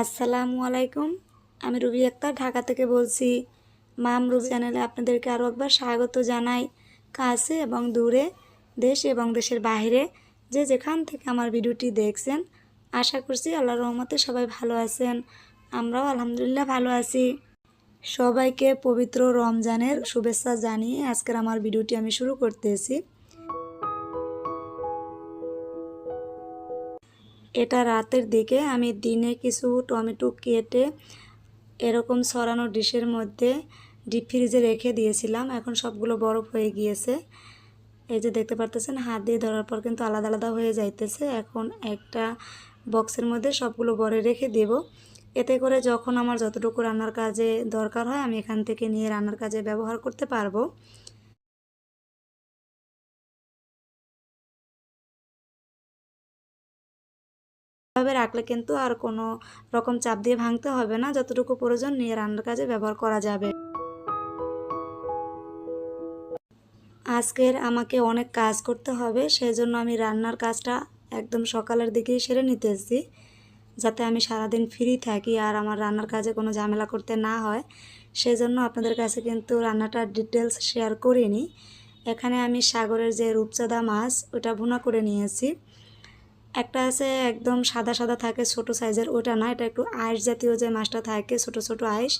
আসসালামু আলাইকুম। আমি রুবি আক্তার, ঢাকা থেকে বলছি, মাম রুবি চ্যানেলে আপনাদেরকে আরও একবার স্বাগত জানাই। কাছে এবং দূরে, দেশ এবং দেশের বাইরে যে যেখান থেকে আমার ভিডিওটি দেখছেন, আশা করছি আল্লাহ রহমতে সবাই ভালো আছেন। আমরাও আলহামদুলিল্লাহ ভালো আছি। সবাইকে পবিত্র রমজানের শুভেচ্ছা জানিয়ে আজকের আমার ভিডিওটি আমি শুরু করতেছি। এটা রাতের দিকে আমি দিনে কিছু টমেটো কেটে এরকম সরানো ডিশের মধ্যে ডিপ ফ্রিজে রেখে দিয়েছিলাম। এখন সবগুলো বরফ হয়ে গিয়েছে। এই যে দেখতে পারতেছেন, হাত দিয়ে ধরার পর কিন্তু আলাদা আলাদা হয়ে যাইতেছে। এখন একটা বক্সের মধ্যে সবগুলো বরে রেখে দেব। এতে করে যখন আমার যতটুকু রান্নার কাজে দরকার হয়, আমি এখান থেকে নিয়ে রান্নার কাজে ব্যবহার করতে পারব। এভাবে রাখলে কিন্তু আর কোনো রকম চাপ দিয়ে ভাঙতে হবে না। যতটুকু প্রয়োজন নিয়ে রান্নার কাজে ব্যবহার করা যাবে। আজকের আমাকে অনেক কাজ করতে হবে সেই জন্য আমি রান্নার কাজটা একদম সকালের দিকেই সেরে নিতে নিতেছি, যাতে আমি সারাদিন ফ্রি থাকি আর আমার রান্নার কাজে কোনো ঝামেলা করতে না হয়। সেই জন্য আপনাদের কাছে কিন্তু রান্নাটার ডিটেলস শেয়ার করিনি। এখানে আমি সাগরের যে রূপচাঁদা মাছ, ওটা ভুনা করে নিয়েছি। একটা আছে একদম সাদা সাদা থাকে, ছোট সাইজের ওটা না, এটা একটু আইস জাতীয় যে মাছটা থাকে, ছোট ছোট আইস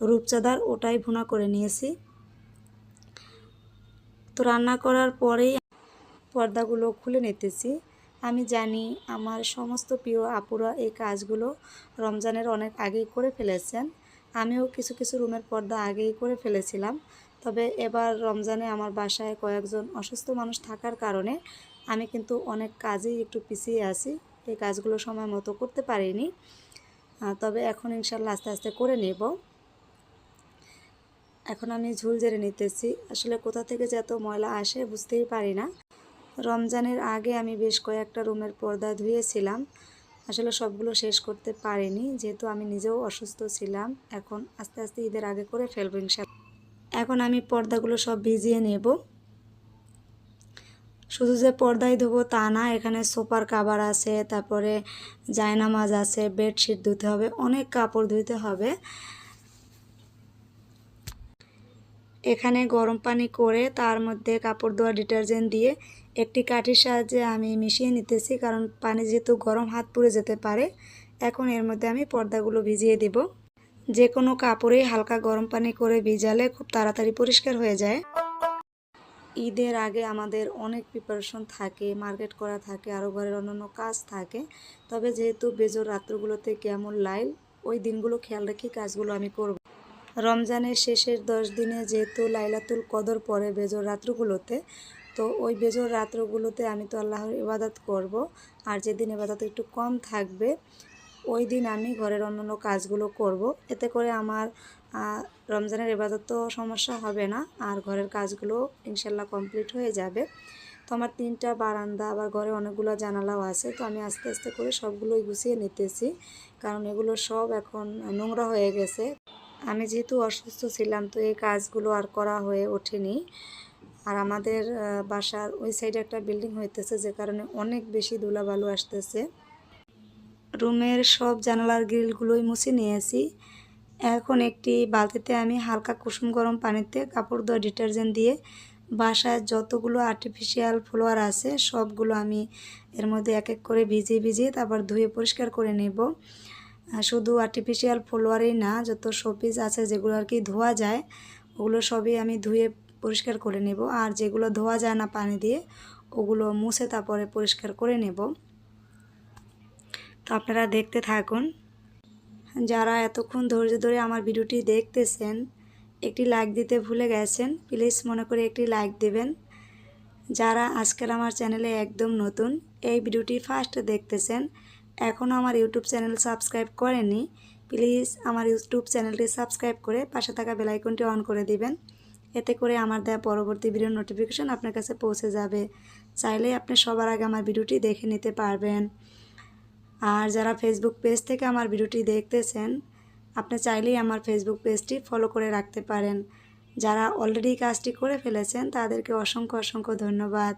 রূপচাঁদার, ওটাই ভুনা করে নিয়েছি। তো রান্না করার পরেই পর্দাগুলো খুলে নিতেছি। আমি জানি আমার সমস্ত প্রিয় আপুরা এই কাজগুলো রমজানের অনেক আগেই করে ফেলেছেন। আমিও কিছু কিছু রুমের পর্দা আগেই করে ফেলেছিলাম। তবে এবার রমজানে আমার বাসায় কয়েকজন অসুস্থ মানুষ থাকার কারণে আমি কিন্তু অনেক কাজেই একটু পিছিয়ে আছি। এই কাজগুলো সময় মতো করতে পারিনি। তবে এখন ইনশাল্লাহ আস্তে আস্তে করে নেব। এখন আমি ঝুল জেরে নিতেছি। আসলে কোথা থেকে যে এত ময়লা আসে বুঝতেই পারি না। রমজানের আগে আমি বেশ কয়েকটা রুমের পর্দা ধুয়েছিলাম। আসলে সবগুলো শেষ করতে পারিনি। যেহেতু আমি নিজেও অসুস্থ ছিলাম, এখন আস্তে আস্তে ঈদের আগে করে ফেলব ইনশাল্লাহ। এখন আমি পর্দাগুলো সব ভিজিয়ে নেব। শুধু যে পর্দায় ধোবো তা না, এখানে সোপার কাবার আছে, তারপরে জায়নামাজ আছে বেডশিট ধুতে হবে, অনেক কাপড় ধুতে হবে। এখানে গরম পানি করে তার মধ্যে কাপড় ধোয়া ডিটারজেন্ট দিয়ে একটি কাঠির সাহায্যে আমি মিশিয়ে নিতেছি, কারণ পানি যেহেতু গরম হাত পুড়ে যেতে পারে, এখন এর মধ্যে আমি পর্দাগুলো ভিজিয়ে দেব। যে কোনো কাপড়েই হালকা গরম পানি করে ভিজালে খুব তাড়াতাড়ি পরিষ্কার হয়ে যায়। ঈদের আগে আমাদের অনেক প্রিপারেশন থাকে মার্কেট করা থাকে আরও ঘরের অন্যান্য কাজ থাকে। তবে যেহেতু বেজোর রাত্রগুলোতে কেমন লাইল ওই দিনগুলো খেয়াল রেখে কাজগুলো আমি করব। রমজানের শেষের দশ দিনে যেহেতু লাইলাতুল কদর পরে বেজোর রাত্রগুলোতে, তো ওই বেজোর রাত্রগুলোতে আমি তো আল্লাহর ইবাদত করব। আর যেদিন ইবাদত একটু কম থাকবে ওই দিন আমি ঘরের অন্যান্য কাজগুলো করব। এতে করে আমার রমজানের এবাদত তো সমস্যা হবে না, আর ঘরের কাজগুলো ইনশাল্লাহ কমপ্লিট হয়ে যাবে। তো আমার তিনটা বারান্দা আবার ঘরে অনেকগুলো জানালাও আছে, তো আমি আস্তে আস্তে করে সবগুলোই গুছিয়ে নিতেছি। কারণ এগুলো সব এখন নোংরা হয়ে গেছে। আমি যেহেতু অসুস্থ ছিলাম, তো এই কাজগুলো আর করা হয়ে ওঠেনি। আর আমাদের বাসার ওই সাইডে একটা বিল্ডিং হইতেছে, যে কারণে অনেক বেশি ধুলাবালু আসতেছে। রুমের সব জানালার গ্রিলগুলোই মুছে নিয়েছি। এখন একটি বালতিতে আমি হালকা কুসুম গরম পানিতে কাপড় ধোয়া ডিটারজেন্ট দিয়ে বাসায় যতগুলো আর্টিফিশিয়াল ফ্লোয়ার আছে, সবগুলো আমি এর মধ্যে এক এক করে ভিজিয়ে ভিজিয়ে তারপর ধুয়ে পরিষ্কার করে নেব। শুধু আর্টিফিশিয়াল ফ্লোয়ারেই না, যত শোপিস আছে যেগুলো আর কি ধোয়া যায়, ওগুলো সবই আমি ধুয়ে পরিষ্কার করে নেব। আর যেগুলো ধোয়া যায় না পানি দিয়ে, ওগুলো মুছে তারপরে পরিষ্কার করে নেব। তো আপনারা দেখতে থাকুন। যারা এতক্ষণ ধৈর্য ধরে আমার ভিডিওটি দেখতেছেন, একটি লাইক দিতে ভুলে গেছেন প্লিজ মনে করে একটি লাইক দেবেন। যারা আজকাল আমার চ্যানেলে একদম নতুন, এই ভিডিওটি ফার্স্ট দেখতেছেন, এখনও আমার ইউটিউব চ্যানেল সাবস্ক্রাইব করেনি প্লিজ আমার ইউটিউব চ্যানেলটি সাবস্ক্রাইব করে পাশে থাকা বেলাইকনটি অন করে দিবেন। এতে করে আমার দেওয়া পরবর্তী ভিডিওর নোটিফিকেশন আপনার কাছে পৌঁছে যাবে। চাইলে আপনি সবার আগে আমার ভিডিওটি দেখে নিতে পারবেন। আর যারা ফেসবুক পেজ থেকে আমার ভিডিওটি দেখতেছেন, আপনি চাইলেই আমার ফেসবুক পেজটি ফলো করে রাখতে পারেন। যারা অলরেডি কাজটি করে ফেলেছেন, তাদেরকে অসংখ্য অসংখ্য ধন্যবাদ।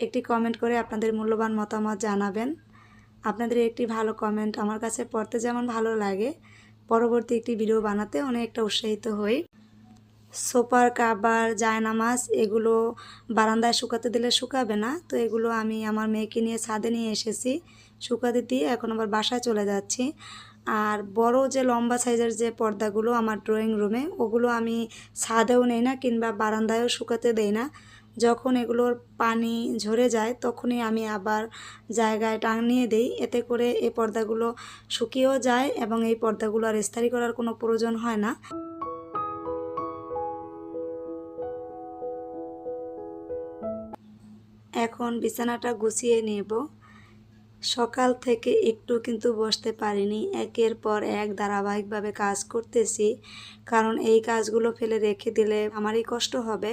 একটি কমেন্ট করে আপনাদের মূল্যবান মতামত জানাবেন। আপনাদের একটি ভালো কমেন্ট আমার কাছে পড়তে যেমন ভালো লাগে, পরবর্তী একটি ভিডিও বানাতে অনেকটা উৎসাহিত হই। সোপার কাবার জায়নামাজ এগুলো বারান্দায় শুকাতে দিলে শুকাবে না, তো এগুলো আমি আমার মেয়েকে নিয়ে ছাদে নিয়ে এসেছি। শুকাতে দিয়ে এখন আবার বাসায় চলে যাচ্ছি। আর বড় যে লম্বা সাইজের যে পর্দাগুলো আমার ড্রয়িং রুমে, ওগুলো আমি ছাদেও নেই না কিংবা বারান্দায়ও শুকাতে দেই না। যখন এগুলোর পানি ঝরে যায়, তখনই আমি আবার জায়গায় টাঙিয়ে দিই। এতে করে এই পর্দাগুলো শুকিয়েও যায় এবং এই পর্দাগুলো আর ইস্তারি করার কোনো প্রয়োজন হয় না। এখন বিছানাটা গুছিয়ে নেব। সকাল থেকে একটু কিন্তু বসতে পারিনি। একের পর এক ধারাবাহিকভাবে কাজ করতেছি। কারণ এই কাজগুলো ফেলে রেখে দিলে আমারই কষ্ট হবে।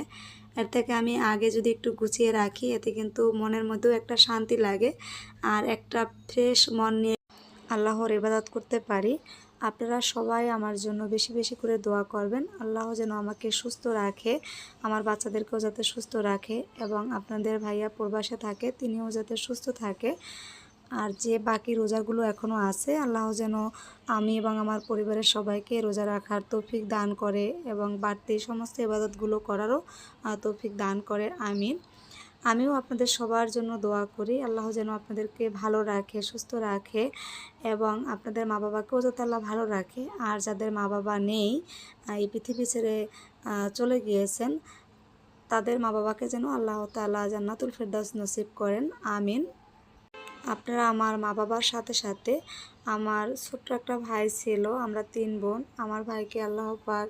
এর থেকে আমি আগে যদি একটু গুছিয়ে রাখি, এতে কিন্তু মনের মধ্যেও একটা শান্তি লাগে আর একটা ফ্রেশ মন নিয়ে আল্লাহর ইবাদত করতে পারি। আপনারা সবাই আমার জন্য বেশি বেশি করে দোয়া করবেন। আল্লাহ যেন আমাকে সুস্থ রাখে, আমার বাচ্চাদেরকেও যাতে সুস্থ রাখে এবং আপনাদের ভাইয়া প্রবাসে থাকে, তিনিও যাতে সুস্থ থাকে। আর যে বাকি রোজাগুলো এখনও আছে, আল্লাহ যেন আমি এবং আমার পরিবারের সবাইকে রোজা রাখার তৌফিক দান করে এবং বাড়তি সমস্ত ইবাদতগুলো করারও তৌফিক দান করে, আমিন। আমিও আপনাদের সবার জন্য দোয়া করি, আল্লাহ যেন আপনাদেরকে ভালো রাখে, সুস্থ রাখে এবং আপনাদের মা বাবাকেও যাতে আল্লাহ ভালো রাখে। আর যাদের মা বাবা নেই এই পৃথিবী ছেড়ে চলে গিয়েছেন, তাদের মা বাবাকে যেন আল্লাহ তাআলা জান্নাতুল ফেরদাউস নসিব করেন, আমিন। আপনারা আমার মা বাবার সাথে সাথে আমার ছোট্ট একটা ভাই ছিল, আমরা তিন বোন। আমার ভাইকে আল্লাহ পাক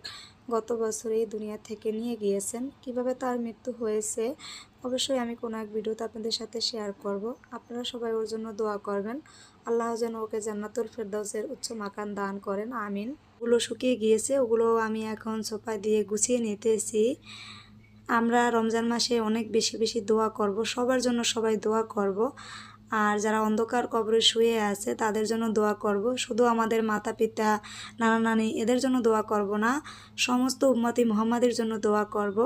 গত বছর এই দুনিয়া থেকে নিয়ে গিয়েছেন। কীভাবে তার মৃত্যু হয়েছে, অবশ্যই আমি কোনো এক ভিডিওতে আপনাদের সাথে শেয়ার করব। আপনারা সবাই ওর জন্য দোয়া করবেন। আল্লাহ যেন ওকে জান্নাতুল ফেরদাউসের উচ্চ মাকান দান করেন, আমিন। ওগুলো শুকিয়ে গিয়েছে, ওগুলো আমি এখন সোফায় দিয়ে গুছিয়ে নিতেছি। আমরা রমজান মাসে অনেক বেশি বেশি দোয়া করব, সবার জন্য সবাই দোয়া করব। আর যারা অন্ধকার কবরে শুয়ে আছে, তাদের জন্য দোয়া করব। শুধু আমাদের মাতা পিতা নানা নানি এদের জন্য দোয়া করব না, সমস্ত উম্মতি মোহাম্মদের জন্য দোয়া করব।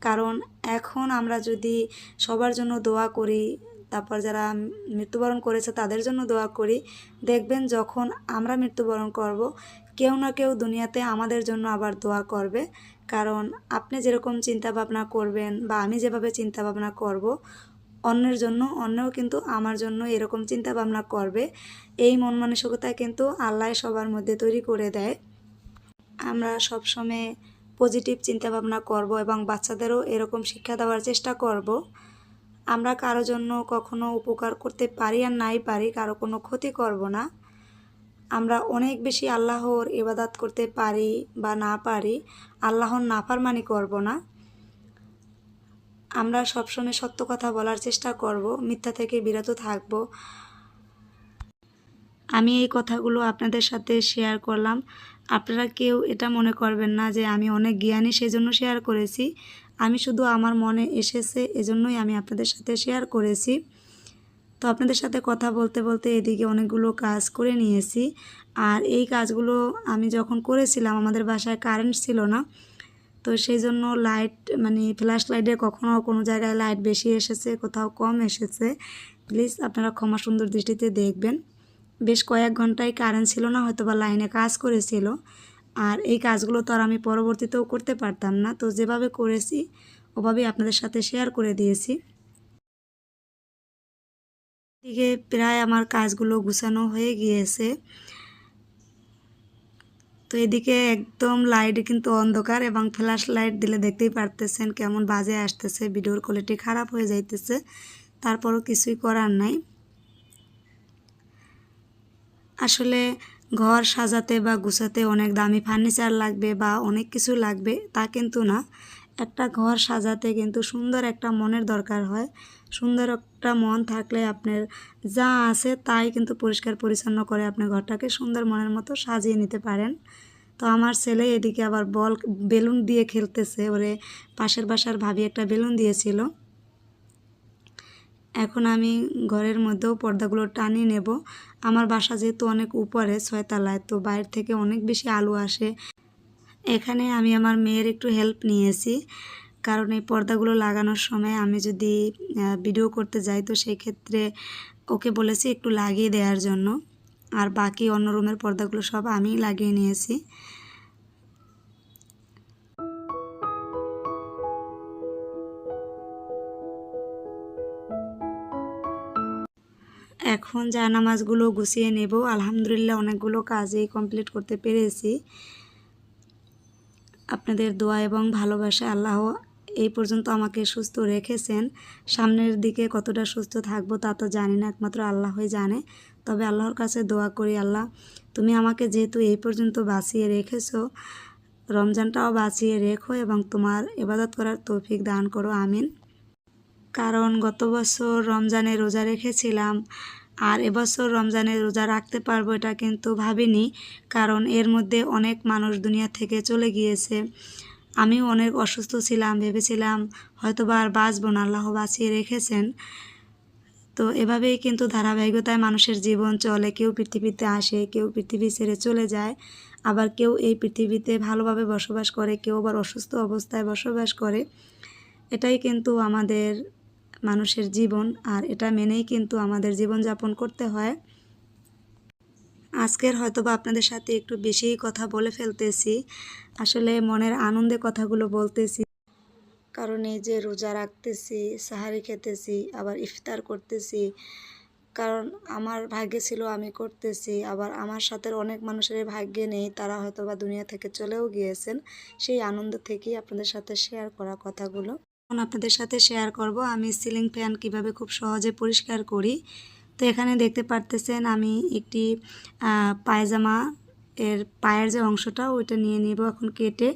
কারণ এখন আমরা যদি সবার জন্য দোয়া করি, তারপর যারা মৃত্যুবরণ করেছে, তাদের জন্য দোয়া করি, দেখবেন যখন আমরা মৃত্যুবরণ করব, কেউ না কেউ দুনিয়াতে আমাদের জন্য আবার দোয়া করবে। কারণ আপনি যেরকম চিন্তা ভাবনা করবেন বা আমি যেভাবে চিন্তা ভাবনা করব অন্যের জন্য, অন্যও কিন্তু আমার জন্য এরকম চিন্তা ভাবনা করবে। এই মন মানসিকতা কিন্তু আল্লাহ সবার মধ্যে তৈরি করে দেয়। আমরা সবসময় পজিটিভ চিন্তা ভাবনা করব এবং বাচ্চাদেরও এরকম শিক্ষা দেওয়ার চেষ্টা করব। আমরা কারও জন্য কখনো উপকার করতে পারি আর নাই পারি, কারও কোনো ক্ষতি করব না। আমরা অনেক বেশি আল্লাহর ইবাদাত করতে পারি বা না পারি, আল্লাহর নাফারমানি করব না। আমরা সবসময় সত্য কথা বলার চেষ্টা করব, মিথ্যা থেকে বিরত থাকব। আমি এই কথাগুলো আপনাদের সাথে শেয়ার করলাম। আপনারা কেউ এটা মনে করবেন না যে আমি অনেক জ্ঞানী সেজন্য শেয়ার করেছি। আমি শুধু আমার মনে এসেছে, এজন্যই আমি আপনাদের সাথে শেয়ার করেছি। তো আপনাদের সাথে কথা বলতে বলতে এদিকে অনেকগুলো কাজ করে নিয়েছি। আর এই কাজগুলো আমি যখন করেছিলাম, আমাদের বাসায় কারেন্ট ছিল না। তো সেই জন্য লাইট মানে ফ্ল্যাশ লাইটে কখনও কোনো জায়গায় লাইট বেশি এসেছে, কোথাও কম এসেছে। প্লিজ আপনারা ক্ষমা সুন্দর দৃষ্টিতে দেখবেন। বেশ কয়েক ঘন্টায় কারেন্ট ছিল না হয়তো বা লাইনে কাজ করেছিল। আর এই কাজগুলো তো আর আমি পরবর্তীতেও করতে পারতাম না। তো যেভাবে করেছি, ওভাবেই আপনাদের সাথে শেয়ার করে দিয়েছি। এদিকে প্রায় আমার কাজগুলো গুছানো হয়ে গিয়েছে। তো এদিকে একদম লাইট কিন্তু অন্ধকার এবং ফ্ল্যাশ লাইট দিলে দেখতেই পারতেছেন কেমন বাজে আসতেছে ভিডিওর কোয়ালিটি খারাপ হয়ে যাইতেছে, তারপরও কিছুই করার নাই। আসলে ঘর সাজাতে বা গুছাতে অনেক দামি ফার্নিচার লাগবে বা অনেক কিছু লাগবে তা কিন্তু না। একটা ঘর সাজাতে কিন্তু সুন্দর একটা মনের দরকার হয়। সুন্দর একটা মন থাকলে আপনার যা আছে তাই কিন্তু পরিষ্কার পরিচ্ছন্ন করে আপনি ঘরটাকে সুন্দর মনের মতো সাজিয়ে নিতে পারেন। তো আমার ছেলে এদিকে আবার বল বেলুন দিয়ে খেলতেছে, ওরে পাশের বাসার ভাবি একটা বেলুন দিয়েছিল। এখন আমি ঘরের মধ্যেও পর্দাগুলো টানিয়ে নেব। আমার বাসা যেহেতু অনেক উপরে, ছয়তলায়, তো বাইরে থেকে অনেক বেশি আলো আসে। এখানে আমি আমার মেয়ের একটু হেল্প নিয়েছি। কারণ এই পর্দাগুলো লাগানোর সময় আমি যদি ভিডিও করতে যাই, তো সেই ক্ষেত্রে ওকে বলেছি একটু লাগিয়ে দেওয়ার জন্য। আর বাকি অন্য রুমের পর্দাগুলো সব আমিই লাগিয়ে নিয়েছি। এখন যা নামাজগুলো গুছিয়ে নেব, আলহামদুলিল্লাহ অনেকগুলো কাজই কমপ্লিট করতে পেরেছি। আপনাদের দোয়া এবং ভালোবাসা আল্লাহ এই পর্যন্ত আমাকে সুস্থ রেখেছেন। সামনের দিকে কতটা সুস্থ থাকব তা তো জানি না, একমাত্র আল্লাহই জানে। তবে আল্লাহর কাছে দোয়া করি, আল্লাহ, তুমি আমাকে যেহেতু এই পর্যন্ত বাঁচিয়ে রেখেছো, রমজানটাও বাঁচিয়ে রেখো এবং তোমার ইবাদত করার তৌফিক দান করো, আমিন। কারণ গত বছর রমজানে রোজা রেখেছিলাম, আর এবছর রমজানে রোজা রাখতে পারব এটা কিন্তু ভাবিনি, কারণ এর মধ্যে অনেক মানুষ দুনিয়া থেকে চলে গিয়েছে। আমিও অনেক অসুস্থ ছিলাম, ভেবেছিলাম হয়তো বা আর বাঁচবো না, আল্লাহ বাঁচিয়ে রেখেছেন। তো এভাবেই কিন্তু ধারাবাহিকতায় মানুষের জীবন চলে। কেউ পৃথিবীতে আসে, কেউ পৃথিবী ছেড়ে চলে যায়। আবার কেউ এই পৃথিবীতে ভালোভাবে বসবাস করে, কেউ আবার অসুস্থ অবস্থায় বসবাস করে। এটাই কিন্তু আমাদের মানুষের জীবন, আর এটা মেনেই কিন্তু আমাদের জীবনযাপন করতে হয়। আজকের হয়তো বা আপনাদের সাথে একটু বেশিই কথা বলে ফেলতেছি। আসলে মনের আনন্দে কথাগুলো বলতেছি। কারণ এই যে রোজা রাখতেছি, সাহারি খেতেছি, আবার ইফতার করতেছি, কারণ আমার ভাগ্যে ছিল আমি করতেছি, আবার আমার সাথে অনেক মানুষের ভাগ্যে নেই, তারা হয়তো বা দুনিয়া থেকে চলেও গিয়েছেন। সেই আনন্দ থেকেই আপনাদের সাথে শেয়ার করা কথাগুলো। এখন আপনাদের সাথে শেয়ার করব, আমি সিলিং ফ্যান কীভাবে খুব সহজে পরিষ্কার করি। তো এখানে দেখতে পারতেছেন আমি একটি পায়জামা এর পায়ের যে অংশটা ওইটা নিয়ে নিব এখন কেটে।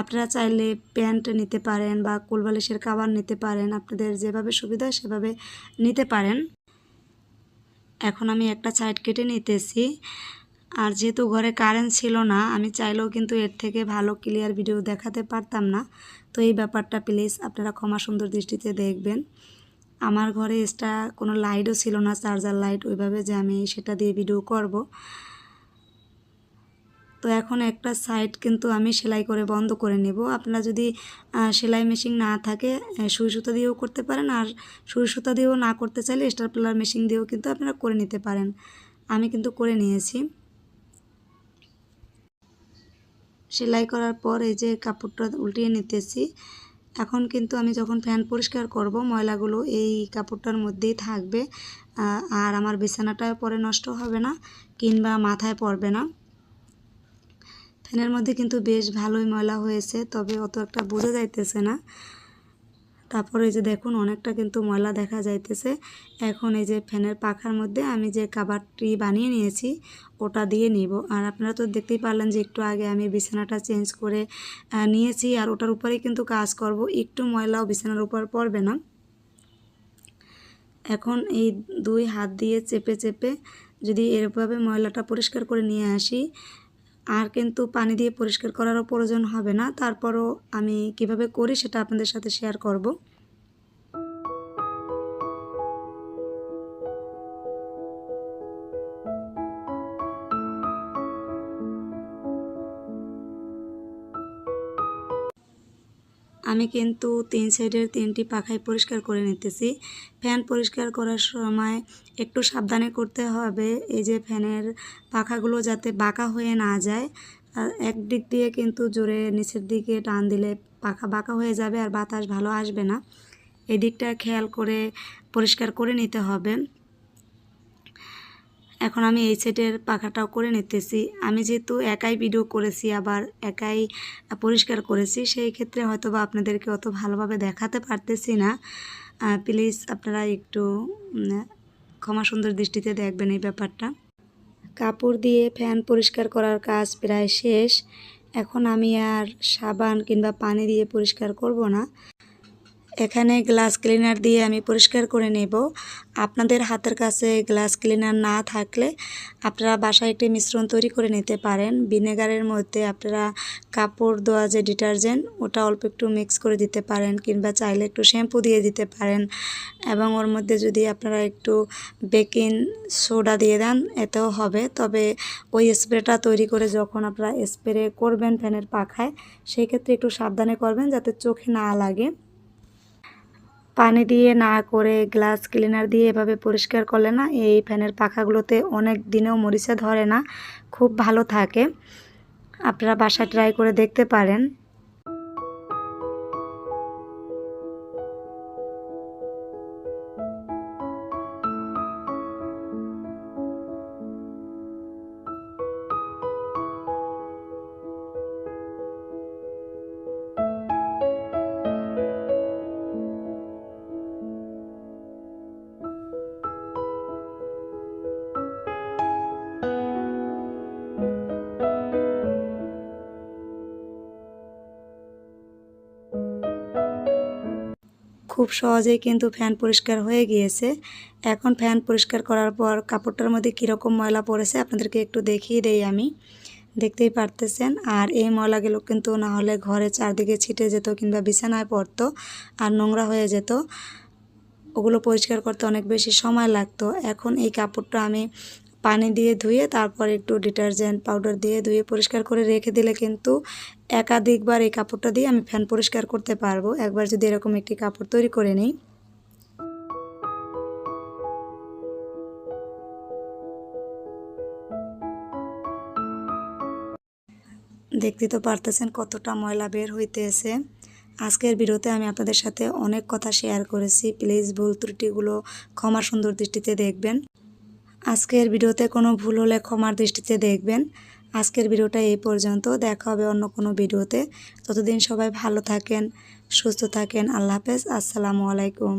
আপনারা চাইলে প্যান্ট নিতে পারেন বা কোলবালিশের কাবার নিতে পারেন। আপনাদের যেভাবে সুবিধা সেভাবে নিতে পারেন। এখন আমি একটা সাইড কেটে নিতেছি। আর যেহেতু ঘরে কারেন্ট ছিল না, আমি চাইলেও কিন্তু এর থেকে ভালো ক্লিয়ার ভিডিও দেখাতে পারতাম না। তো এই ব্যাপারটা প্লিজ আপনারা ক্ষমা সুন্দর দৃষ্টিতে দেখবেন। আমার ঘরে এক্সট্রা কোনো লাইটও ছিল না চার্জার লাইট ওইভাবে যে আমি সেটা দিয়ে ভিডিও করব। তো এখন একটা সাইড কিন্তু আমি সেলাই করে বন্ধ করে নেব। আপনারা যদি সেলাই মেশিন না থাকে সুই সুতা দিয়েও করতে পারেন আর সুই সুতা দিয়েও না করতে চাইলে স্টার প্লার মেশিন দিয়েও কিন্তু আপনারা করে নিতে পারেন। আমি কিন্তু করে নিয়েছি। সেলাই করার পর এই যে কাপড়টা উল্টিয়ে নিতেছি। এখন কিন্তু আমি যখন ফ্যান পরিষ্কার করব, ময়লাগুলো এই কাপড়টার মধ্যেই থাকবে। আর আমার বিছানাটা পরে নষ্ট হবে না, কিংবা মাথায় পড়বে না। ফ্যানের মধ্যে কিন্তু বেশ ভালোই ময়লা হয়েছে, তবে অত একটা বোঝা যাইতেছে না। তারপরে এই যে দেখুন, অনেকটা কিন্তু ময়লা দেখা যাইতেছে। এখন এই যে ফ্যানের পাখার মধ্যে আমি যে কাবারটি বানিয়ে নিয়েছি, ওটা দিয়ে নিব। আর আপনারা তো দেখতেই পারলেন যে একটু আগে আমি বিছানাটা চেঞ্জ করে নিয়েছি। আর ওটার উপরেই কিন্তু কাজ করব। একটু ময়লাও বিছানার উপর পড়বে না। এখন এই দুই হাত দিয়ে চেপে চেপে যদি এরভাবে ময়লাটা পরিষ্কার করে নিয়ে আসি আর কিন্তু পানি দিয়ে পরিষ্কার করারও প্রয়োজন হবে না। তারপরও আমি কীভাবে করি সেটা আপনাদের সাথে শেয়ার করব। আমি কিন্তু তিন সাইডের তিনটি পাখায় পরিষ্কার করে নিতেছি। ফ্যান পরিষ্কার করার সময় একটু সাবধানে করতে হবে। এই যে ফ্যানের পাখাগুলো যাতে বাঁকা হয়ে না যায় এক দিক দিয়ে কিন্তু জোরে নিচের দিকে টান দিলে পাখা বাঁকা হয়ে যাবে আর বাতাস ভালো আসবে না। এদিকটা খেয়াল করে পরিষ্কার করে নিতে হবে। এখন আমি এই সেটের পাখাটাও করে নিতেছি। আমি যেহেতু একাই ভিডিও করেছি, আবার একাই পরিষ্কার করেছি, সেই ক্ষেত্রে হয়তো বা আপনাদেরকে অত ভালোভাবে দেখাতে পারতেছি না। প্লিজ আপনারা একটু ক্ষমা সুন্দর দৃষ্টিতে দেখবেন এই ব্যাপারটা। কাপড় দিয়ে ফ্যান পরিষ্কার করার কাজ প্রায় শেষ। এখন আমি আর সাবান কিংবা পানি দিয়ে পরিষ্কার করব না। এখানে গ্লাস ক্লিনার দিয়ে আমি পরিষ্কার করে নেব। আপনাদের হাতের কাছে গ্লাস ক্লিনার না থাকলে আপনারা বাসায় একটি মিশ্রণ তৈরি করে নিতে পারেন। ভিনেগারের মধ্যে আপনারা কাপড় ধোয়া যে ডিটারজেন্ট, ওটা অল্প একটু মিক্স করে দিতে পারেন কিংবা চাইলে একটু শ্যাম্পু দিয়ে দিতে পারেন। এবং ওর মধ্যে যদি আপনারা একটু বেকিং সোডা দিয়ে দেন, এতেও হবে। তবে ওই স্প্রেটা তৈরি করে যখন আপনারা স্প্রে করবেন ফ্যানের পাখায়, সেই ক্ষেত্রে একটু সাবধানে করবেন যাতে চোখে না লাগে। পানি দিয়ে না করে গ্লাস ক্লিনার দিয়ে এভাবে পরিষ্কার করলে না এই ফ্যানের পাখাগুলোতে অনেক দিনেও মরিচা ধরে না, খুব ভালো থাকে। আপনারা বাসা ট্রাই করে দেখতে পারেন। খুব সহজেই কিন্তু ফ্যান পরিষ্কার হয়ে গিয়েছে। এখন ফ্যান পরিষ্কার করার পর কাপড়টার মধ্যে কীরকম ময়লা পড়েছে আপনাদেরকে একটু দেখিয়ে দেই আমি। দেখতেই পারতেছেন। আর এই ময়লাগুলো কিন্তু না হলে ঘরে চারদিকে ছিটে যেত কিংবা বিছানায় পড়তো আর নোংরা হয়ে যেত। ওগুলো পরিষ্কার করতে অনেক বেশি সময় লাগতো। এখন এই কাপড়টা আমি পানি দিয়ে ধুয়ে তারপর একটু ডিটারজেন্ট পাউডার দিয়ে ধুয়ে পরিষ্কার করে রেখে দিলে কিন্তু একাধিকবার এই কাপড়টা দিয়ে আমি ফ্যান পরিষ্কার করতে পারব। একবার যদি এরকম একটি কাপড় তৈরি করে নিই। দেখতে তো পারতেছেন কতটা ময়লা বের হইতেছে। আজকের ভিডিওতে আমি আপনাদের সাথে অনেক কথা শেয়ার করেছি। প্লিজ ভুল ত্রুটিগুলো ক্ষমা সুন্দর দৃষ্টিতে দেখবেন। আজকের ভিডিওতে কোনো ভুল হলে ক্ষমার দৃষ্টিতে দেখবেন। আজকের ভিডিওটা এই পর্যন্ত। দেখা হবে অন্য কোনো ভিডিওতে। ততদিন সবাই ভালো থাকেন, সুস্থ থাকেন। আল্লাহ হাফেজ। আসসালামু আলাইকুম।